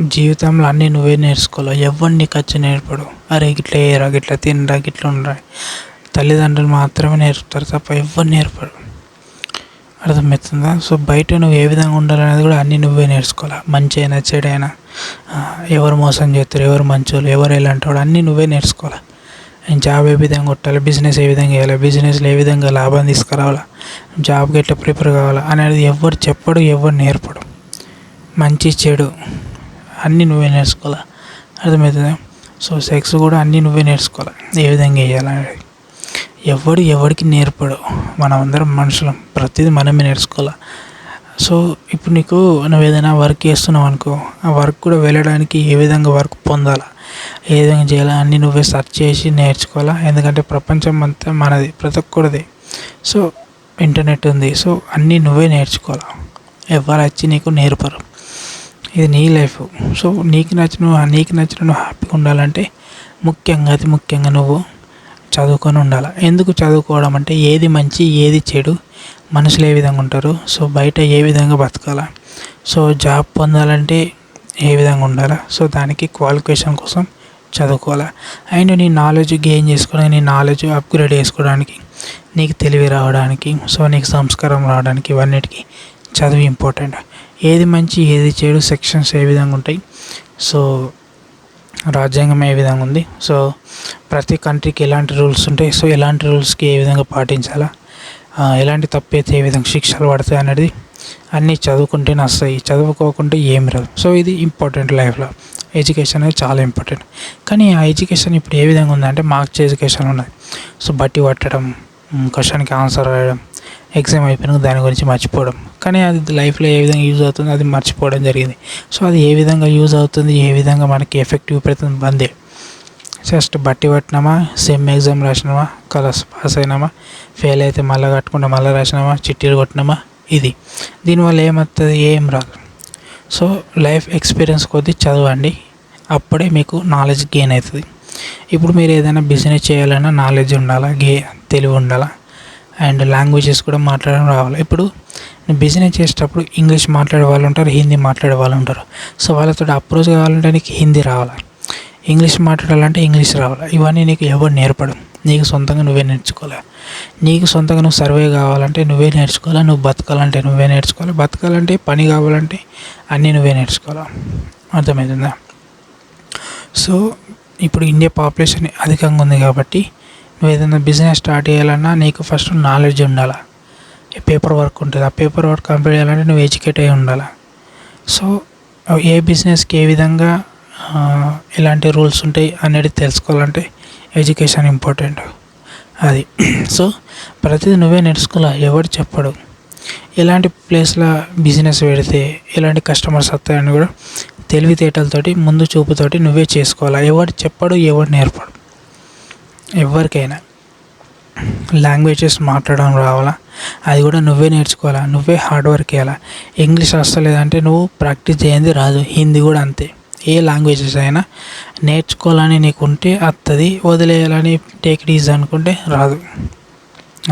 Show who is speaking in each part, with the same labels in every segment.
Speaker 1: జీవితంలో అన్నీ నువ్వే నేర్చుకోవాలి? ఎవరిని నీకు వచ్చి నేర్పడు. అరే గిట్ల చేయరా గిట్ల తినరా గిట్ల ఉండరా? తల్లిదండ్రులు మాత్రమే నేర్పుతారు తప్ప ఎవ్వరు నేర్పరు అర్థమవుతుందా? సో బయట నువ్వు ఏ విధంగా ఉండాలనేది కూడా అన్నీ నువ్వే నేర్చుకోవాలి? మంచి అయినా చెడైనా ఎవరు మోసం చేస్తారు ఎవరు మంచోళ్ళు ఎవరు ఎలాంటి వాడు అన్నీ నువ్వే నేర్చుకోవాలి? జాబ్ ఏ విధంగా కొట్టాలి? బిజినెస్ ఏ విధంగా చేయాలి? బిజినెస్లో ఏ విధంగా లాభం తీసుకురావాలా? జాబ్కి ఎట్లా ప్రిపేర్ కావాలా? అనేది ఎవరు చెప్పడు ఎవరు నేర్పడు. మంచి చెడు. అన్నీ నువ్వే నేర్చుకోవాలి? అర్థమవుతుందా? సో సెక్స్ కూడా అన్నీ నువ్వే నేర్చుకోవాలి? ఏ విధంగా వేయాలనేది ఎవడు ఎవడికి నేర్పడు. మనం అందరం మనుషులం. ప్రతిదీ మనమే నేర్చుకోవాలి? సో ఇప్పుడు నీకు నువ్వు ఏదైనా వర్క్ చేస్తున్నావు అనుకో ఆ వర్క్ కూడా వెళ్ళడానికి ఏ విధంగా వర్క్ పొందాలా? ఏ విధంగా చేయాలా? అన్నీ నువ్వే సెర్చ్ చేసి నేర్చుకోవాలా? ఎందుకంటే ప్రపంచం అంతా మనది ప్రతి ఒక్కరిది సో ఇంటర్నెట్ ఉంది. సో అన్నీ నువ్వే నేర్చుకోవాలి? ఎవరు వచ్చి నీకు నేర్పరు. ఇది నీ లైఫ్. సో నీకు నచ్చిన నీకు నచ్చిన నువ్వు హ్యాపీగా ఉండాలంటే ముఖ్యంగా అతి ముఖ్యంగా నువ్వు చదువుకొని ఉండాలి. ఎందుకు చదువుకోవడం అంటే ఏది మంచి ఏది చెడు మనుషులు ఏ విధంగా ఉంటారు? సో బయట ఏ విధంగా బతకాలా? సో జాబ్ పొందాలంటే ఏ విధంగా ఉండాలా? సో దానికి క్వాలిఫికేషన్ కోసం చదువుకోవాలా. అండ్ నీ నాలెడ్జ్ గెయిన్ చేసుకోవడానికి నీ నాలెడ్జ్ అప్గ్రేడ్ చేసుకోవడానికి నీకు తెలివి రావడానికి సో నీకు సంస్కారం రావడానికి ఇవన్నిటికీ చదువు ఇంపార్టెంట్. ఏది మంచి ఏది చెడు సెక్షన్స్ ఏ విధంగా ఉంటాయి. సో రాజ్యాంగం ఏ విధంగా ఉంది. సో ప్రతి కంట్రీకి ఎలాంటి రూల్స్ ఉంటాయి. సో ఎలాంటి రూల్స్కి ఏ విధంగా పాటించాలా? ఎలాంటి తప్పు అయితే ఏ విధంగా శిక్షలు పడతాయి అనేది అన్నీ చదువుకుంటేనే వస్తాయి. చదువుకోకుంటే ఏం రాదు. సో ఇది ఇంపార్టెంట్ లైఫ్లో ఎడ్యుకేషన్ అనేది చాలా ఇంపార్టెంట్ కానీ ఆ ఎడ్యుకేషన్ ఇప్పుడు ఏ విధంగా ఉందంటే మార్క్స్ ఎడ్యుకేషన్ ఉన్నది. సో బట్టి పట్టడం క్వశ్చన్కి ఆన్సర్ రాయడం ఎగ్జామ్ అయిపోయినాక దాని గురించి మర్చిపోవడం. కానీ అది లైఫ్లో ఏ విధంగా యూజ్ అవుతుంది అది మర్చిపోవడం జరిగింది. సో అది ఏ విధంగా యూజ్ అవుతుంది ఏ విధంగా మనకి ఎఫెక్టివ్ పెడుతుంది బందే జస్ట్ బట్టి పట్టినామా సెమ్ ఎగ్జామ్ రాసినామా కలర్స్ పాస్ అయినామా ఫెయిల్ అయితే మళ్ళీ కట్టుకుంటా మళ్ళీ రాసినామా చిట్టీలు కొట్టినామా ఇది. దీనివల్ల ఏమవుతుంది? ఏం రాదు. సో లైఫ్ ఎక్స్పీరియన్స్ కొద్దీ చదవండి. అప్పుడే మీకు నాలెడ్జ్ గెయిన్ అవుతుంది. ఇప్పుడు మీరు ఏదైనా బిజినెస్ చేయాలన్నా నాలెడ్జ్ ఉండాలా? గే తెలివి ఉండాలా? అండ్ లాంగ్వేజెస్ కూడా మాట్లాడడం రావాలి. ఇప్పుడు బిజినెస్ చేసేటప్పుడు ఇంగ్లీష్ మాట్లాడే వాళ్ళు ఉంటారు హిందీ మాట్లాడే వాళ్ళు ఉంటారు. సో వాళ్ళతో అప్రోచ్ కావాలంటే నీకు హిందీ రావాలి? ఇంగ్లీష్ మాట్లాడాలంటే ఇంగ్లీష్ రావాలి? ఇవన్నీ నీకు ఎవరు నేర్పడు? నీకు సొంతంగా నువ్వే నేర్చుకోవాలి? నీకు సొంతంగా నువ్వు సర్వే కావాలంటే నువ్వే నేర్చుకోవాలి? నువ్వు బతకాలంటే నువ్వే నేర్చుకోవాలి? బతకాలంటే పని కావాలంటే అన్నీ నువ్వే నేర్చుకోవాలి? అర్థమవుతుందా సో ఇప్పుడు ఇండియా పాపులేషన్ అధికంగా ఉంది కాబట్టి నువ్వు ఏదైనా బిజినెస్ స్టార్ట్ చేయాలన్నా నీకు ఫస్ట్ నాలెడ్జ్ ఉండాలి. పేపర్ వర్క్ ఉంటుంది. ఆ పేపర్ వర్క్ కంప్లీట్ చేయాలంటే నువ్వు ఎడ్యుకేట్ అయి ఉండాలి. సో ఏ బిజినెస్కి ఏ విధంగా ఎలాంటి రూల్స్ ఉంటాయి అనేది తెలుసుకోవాలంటే ఎడ్యుకేషన్ ఇంపార్టెంట్. అది. సో ప్రతిదీ నువ్వే నేర్చుకోవాలి? ఎవరు చెప్పడు. ఎలాంటి ప్లేస్లో బిజినెస్ పెడితే ఎలాంటి కస్టమర్స్ వస్తాయని కూడా తెలివితేటలతోటి ముందు చూపుతోటి నువ్వే చేసుకోవాలి? ఎవరు చెప్పడు ఎవరు నేర్పడు. ఎవరికైనా. లాంగ్వేజెస్ మాట్లాడడం రావాలా? అది కూడా నువ్వే నేర్చుకోవాలా? నువ్వే హార్డ్ వర్క్ చేయాలా? ఇంగ్లీష్ వస్తలేదంటే నువ్వు ప్రాక్టీస్ చేయంది రాదు. హిందీ కూడా అంతే. ఏ లాంగ్వేజెస్ అయినా నేర్చుకోవాలని నీకు ఉంటే వస్తుంది వదిలేయాలని టేక్ ఈజ్ అనుకుంటే రాదు.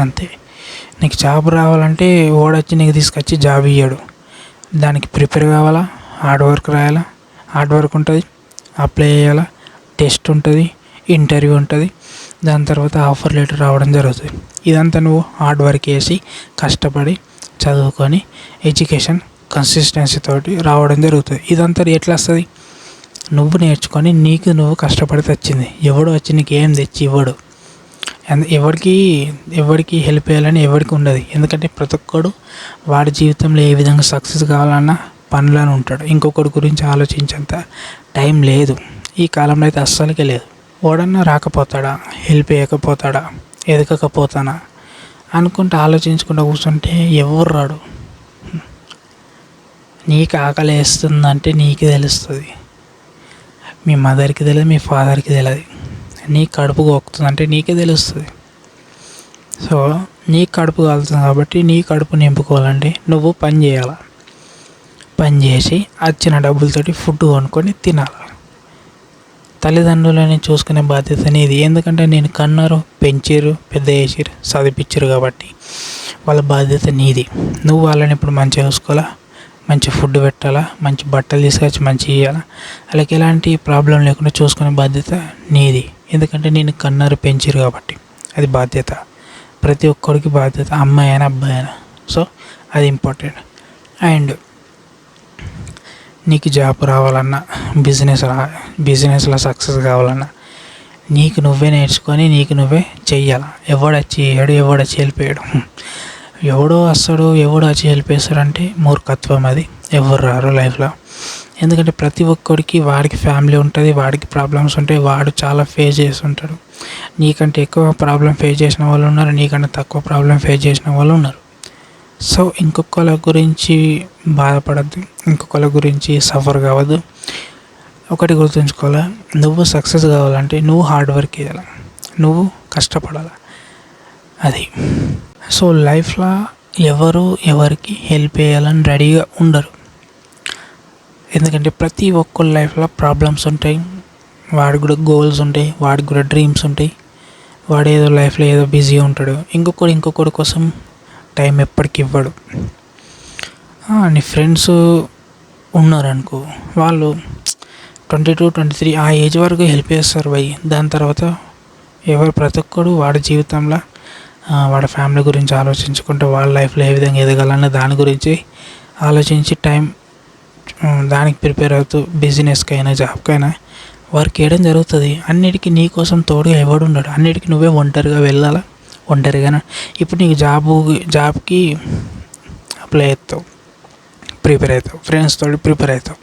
Speaker 1: అంతే. నీకు జాబ్ రావాలంటే ఓడొచ్చి నీకు తీసుకొచ్చి జాబ్ ఇయ్యాడు. దానికి ప్రిపేర్ కావాలా? హార్డ్ వర్క్ రాయాలా? హార్డ్ వర్క్ ఉంటుంది. అప్లై చేయాలా? టెస్ట్ ఉంటుంది. ఇంటర్వ్యూ ఉంటుంది. దాని తర్వాత ఆఫర్ లెటర్ రావడం జరుగుతుంది. ఇదంతా నువ్వు హార్డ్ వర్క్ చేసి కష్టపడి చదువుకొని ఎడ్యుకేషన్ కన్సిస్టెన్సీ తోటి రావడం జరుగుతుంది. ఇదంతా ఎట్లా వస్తుంది? నువ్వు నేర్చుకొని నీకు నువ్వు కష్టపడి తెచ్చింది. ఎవడు వచ్చి నీకు ఏం తెచ్చి ఇవ్వడు? ఎవరికి ఎవరికి హెల్ప్ చేయాలని ఎవరికి ఉండదు. ఎందుకంటే ప్రతి ఒక్కడు వాడి జీవితంలో ఏ విధంగా సక్సెస్ కావాలన్నా పనులను ఉంటాడు. ఇంకొకటి గురించి ఆలోచించేంత టైం లేదు. ఈ కాలంలో అయితే అస్సలకే లేదు. ఓడన్నా రాకపోతాడా? హెల్ప్ చేయకపోతాడా? ఎదగకపోతానా? అనుకుంటూ ఆలోచించుకుంటూ కూర్చుంటే ఎవరు రాడు? నీకు ఆకలి వేస్తుందంటే నీకు తెలుస్తుంది. మీ మదర్కి తెలియదు మీ ఫాదర్కి తెలియదు నీ కడుపు గోకుతుందంటే నీకే తెలుస్తుంది. సో నీ కడుపు కాలుతుంది కాబట్టి నీ కడుపు నింపుకోవాలంటే నువ్వు పని చేయాలి? పని చేసి వచ్చిన డబ్బులతోటి ఫుడ్ కొనుక్కొని తినాలి? తల్లిదండ్రులని చూసుకునే బాధ్యత నీది ఎందుకంటే నేను కన్నారు పెంచారు పెద్ద చేసారు చదివించారు కాబట్టి వాళ్ళ బాధ్యత నీది. నువ్వు వాళ్ళని ఇప్పుడు మంచిగా చూసుకోవాలా? మంచి ఫుడ్ పెట్టాలా? మంచి బట్టలు తీసుకొచ్చి మంచి ఇవ్వాలా వాళ్ళకి ఎలాంటి ప్రాబ్లం లేకుండా చూసుకునే బాధ్యత నీది. ఎందుకంటే నేను కన్నారు పెంచారు కాబట్టి అది బాధ్యత. ప్రతి ఒక్కరికి బాధ్యత అమ్మాయి అయినా అబ్బాయి అయినా. సో అది ఇంపార్టెంట్ అండ్ నీకు జాబ్ రావాలన్నా బిజినెస్ రా బిజినెస్లో సక్సెస్ కావాలన్నా నీకు నువ్వే నేర్చుకొని నీకు నువ్వే చెయ్యాలి? ఎవడు చేయడు ఎవడు వచ్చి వెళ్ళిపోయాడు ఎవడో వస్తాడు ఎవడో వచ్చి అంటే మూర్ఖత్వం అది. ఎవరు రారు లైఫ్లో ఎందుకంటే ప్రతి ఒక్కడికి వాడికి ఫ్యామిలీ ఉంటుంది వాడికి ప్రాబ్లమ్స్ ఉంటాయి వాడు చాలా ఫేస్ చేసి ఉంటాడు నీకంటే ఎక్కువ ప్రాబ్లం ఫేస్ చేసిన వాళ్ళు ఉన్నారు నీకంటే తక్కువ ప్రాబ్లం ఫేస్ చేసిన వాళ్ళు ఉన్నారు. సో ఇంకొకళ్ళ గురించి బాధపడద్దు ఇంకొకళ్ళ గురించి సఫర్ కావద్దు. ఒకటి గుర్తుంచుకోవాలా నువ్వు సక్సెస్ కావాలంటే నువ్వు హార్డ్ వర్క్ చేయాలి నువ్వు కష్టపడాలి? అది. సో లైఫ్లో ఎవరు ఎవరికి హెల్ప్ చేయాలని రెడీగా ఉండరు. ఎందుకంటే ప్రతి ఒక్కరి లైఫ్లో ప్రాబ్లమ్స్ ఉంటాయి వాడికి కూడా గోల్స్ ఉంటాయి వాడికి కూడా డ్రీమ్స్ ఉంటాయి వాడు ఏదో లైఫ్లో ఏదో బిజీ ఉంటాడు. ఇంకొకడు ఇంకొకటి కోసం టైం ఎప్పటికి ఇవ్వడు. నీ ఫ్రెండ్స్ ఉన్నారనుకో వాళ్ళు ట్వంటీ టూ ట్వంటీ త్రీ ఆ ఏజ్ వరకు హెల్ప్ చేస్తారు భయ్. దాని తర్వాత ఎవరు ప్రతి ఒక్కడు వాడి జీవితంలో. వాడి ఫ్యామిలీ గురించి ఆలోచించుకుంటే వాళ్ళ లైఫ్లో ఏ విధంగా ఎదగాలన్న దాని గురించి ఆలోచించి టైం దానికి ప్రిపేర్ అవుతూ బిజినెస్కైనా జాబ్కైనా వర్క్ చేయడం జరుగుతుంది. అన్నిటికీ నీ కోసం తోడుగా ఎవడు ఉండడు అన్నిటికీ నువ్వే ఒంటరిగా వెళ్ళాలా? ఒంటరిగా ఇప్పుడు నీకు జాబు జాబ్కి అప్లై అవుతావు ప్రిపేర్ అవుతావు. ఫ్రెండ్స్ తోటి ప్రిపేర్ అవుతావు.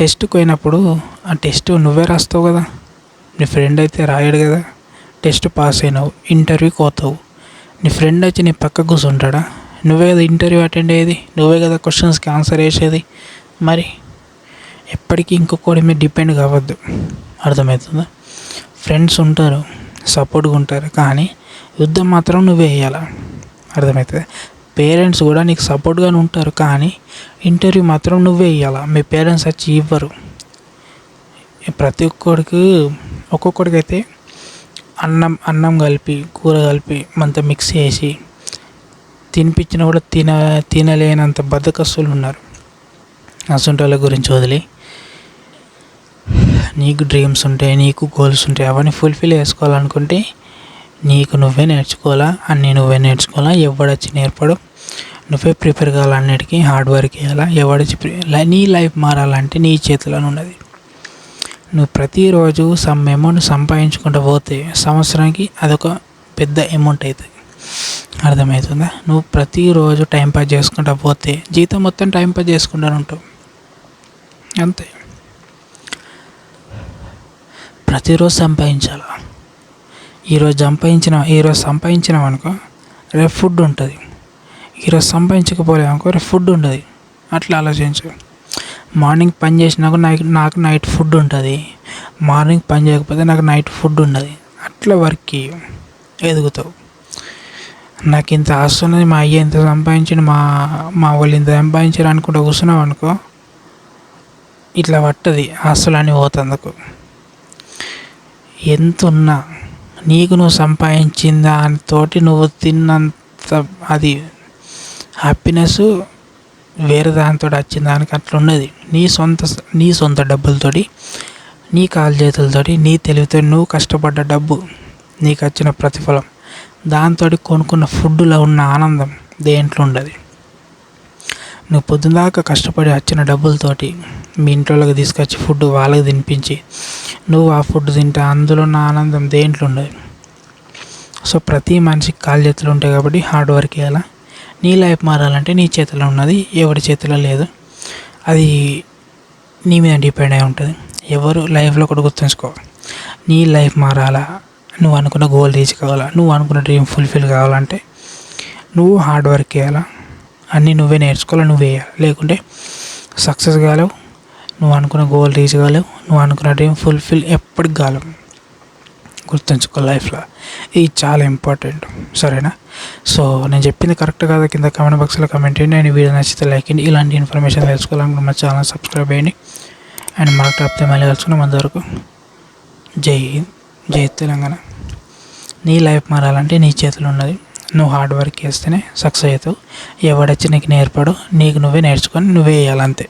Speaker 1: టెస్ట్కి పోయినప్పుడు ఆ టెస్ట్ నువ్వే రాస్తావు కదా. నీ ఫ్రెండ్ అయితే రాయడు కదా. టెస్ట్ పాస్ అయినావు. ఇంటర్వ్యూకి పోతావు. నీ ఫ్రెండ్ వచ్చి నీ పక్క కూర్చుంటాడా నువ్వే కదా ఇంటర్వ్యూ అటెండ్ అయ్యేది. నువ్వే కదా క్వశ్చన్స్కి ఆన్సర్ వేసేది మరి ఎప్పటికీ ఇంకొకటి మీద డిపెండ్ కావద్దు. అర్థమవుతుందా? ఫ్రెండ్స్ ఉంటారు. సపోర్ట్గా ఉంటారు. కానీ యుద్ధం మాత్రం నువ్వే వేయాలి అర్థమవుతుంది పేరెంట్స్ కూడా నీకు సపోర్ట్గానే ఉంటారు కానీ ఇంటర్వ్యూ మాత్రం నువ్వే ఇవ్వాలి మీ పేరెంట్స్ వచ్చి ఇవ్వరు. ప్రతి ఒక్కడికి ఒక్కొక్కడికి అయితే అన్నం అన్నం కలిపి కూర కలిపి మంత మిక్స్ చేసి తినిపించినా కూడా తిన తినలేనంత బద్దకస్తులు ఉన్నారు. అసంటోళ్ళ గురించి వదిలి. నీకు డ్రీమ్స్ ఉంటాయి నీకు గోల్స్ ఉంటాయి అవన్నీ ఫుల్ఫిల్ చేసుకోవాలనుకుంటే నీకు నువ్వే నేర్చుకోవాలా? అన్నీ నువ్వే నేర్చుకోవాలా? ఎవడొచ్చి నేర్పడు? నువ్వే ప్రిపేర్ కావాలన్నిటికీ హార్డ్ వర్క్ చేయాలా? ఎవడొచ్చి నీ లైఫ్ మారాలంటే నీ చేతిలోనే ఉన్నది. నువ్వు ప్రతిరోజు సమ్ అమౌంట్ సంపాదించుకుంటూ పోతే సంవత్సరానికి అదొక పెద్ద అమౌంట్ అవుతుంది అర్థమవుతుందా నువ్వు ప్రతిరోజు టైం పాస్ చేసుకుంటూ పోతే జీతం మొత్తం టైం పాస్ చేసుకుంటూ ఉంటావు. అంతే. ప్రతిరోజు సంపాదించాలా? ఈరోజు సంపాదించిన ఈరోజు సంపాదించినాం అనుకో రేపు ఫుడ్ ఉంటుంది. ఈరోజు సంపాదించకపోలేము అనుకో రేపు ఫుడ్ ఉండదు. అట్లా ఆలోచించు. మార్నింగ్ పని చేసినాక నైట్ నాకు నైట్ ఫుడ్ ఉంటుంది. మార్నింగ్ పని చేయకపోతే నాకు నైట్ ఫుడ్ ఉండదు. అట్లా వర్క్ ఎదుగుతావు. నాకు ఇంత ఆస్తున్నది మా అయ్య ఇంత సంపాదించిండు మా మా వాళ్ళు ఇంత సంపాదించారు అనుకుంటూ కూర్చున్నావు అనుకో ఇట్లా పట్టది. ఆస్తులని పోతందుకు ఎంత ఉన్నా నీకు నువ్వు సంపాదించిన దానితోటి నువ్వు తిన్నంత అది హ్యాపీనెస్ వేరే దానితో వచ్చిన దానికి అట్లా ఉన్నది. నీ సొంత నీ సొంత డబ్బులతోటి నీ కాలు చేతులతోటి నీ తెలివితో నువ్వు కష్టపడ్డ డబ్బు నీకు వచ్చిన ప్రతిఫలం. దాంతో కొనుక్కున్న ఫుడ్లో ఉన్న ఆనందం దేంట్లో ఉండదు. నువ్వు పొద్దుదాకా కష్టపడి వచ్చిన డబ్బులతోటి మీ ఇంట్లోకి తీసుకొచ్చి ఫుడ్ వాళ్ళకి తినిపించి నువ్వు ఆ ఫుడ్ తింటే అందులో ఉన్న ఆనందం దేంట్లో ఉండదు? సో ప్రతి మనిషికి కాలు చేతులు ఉంటాయి కాబట్టి హార్డ్ వర్క్ చేయాలా? నీ లైఫ్ మారాలంటే నీ చేతిలో ఉన్నది ఎవరి చేతిలో లేదు. అది నీ మీద డిపెండ్ అయి ఉంటుంది. ఎవరు లైఫ్లో కూడా గుర్తుంచుకో. నీ లైఫ్ మారాలా? నువ్వు అనుకున్న గోల్ రీచ్ కావాలా? నువ్వు అనుకున్న డ్రీమ్ ఫుల్ఫిల్ కావాలంటే నువ్వు హార్డ్ వర్క్ చేయాలా? అన్నీ నువ్వే నేర్చుకోవాలి నువ్వే వేయాలి లేకుంటే సక్సెస్ కాలేవు. నువ్వు అనుకున్న గోల్ రీచ్ కాలేవు. నువ్వు అనుకున్న డ్రీమ్ ఫుల్ఫిల్ ఎప్పటికి కాలేవు. గుర్తుంచుకో లైఫ్లో ఇది చాలా ఇంపార్టెంట్ సరేనా? సో నేను చెప్పింది కరెక్ట్ కాదా? కింద కామెంట్ బాక్స్లో కమెంట్ చేయండి. అండ్ వీడియో నచ్చితే లైక్ చేయండి. ఇలాంటి ఇన్ఫర్మేషన్ తెలుసుకోవాలనుకుంటే మా ఛానల్ సబ్స్క్రైబ్ చేయండి. అండ్ మరొక టాప్తే మళ్ళీ కలుసుకున్నాం అంతవరకు జై జై తెలంగాణ. నీ లైఫ్ మారాలంటే నీ చేతిలో ఉన్నది నువ్వు హార్డ్ వర్క్ చేస్తేనే సక్సెస్ అవుతావు. ఎవడొచ్చి నీకు నేర్పడు నీకు నువ్వే నేర్చుకొని నువ్వే వేయాలంతే.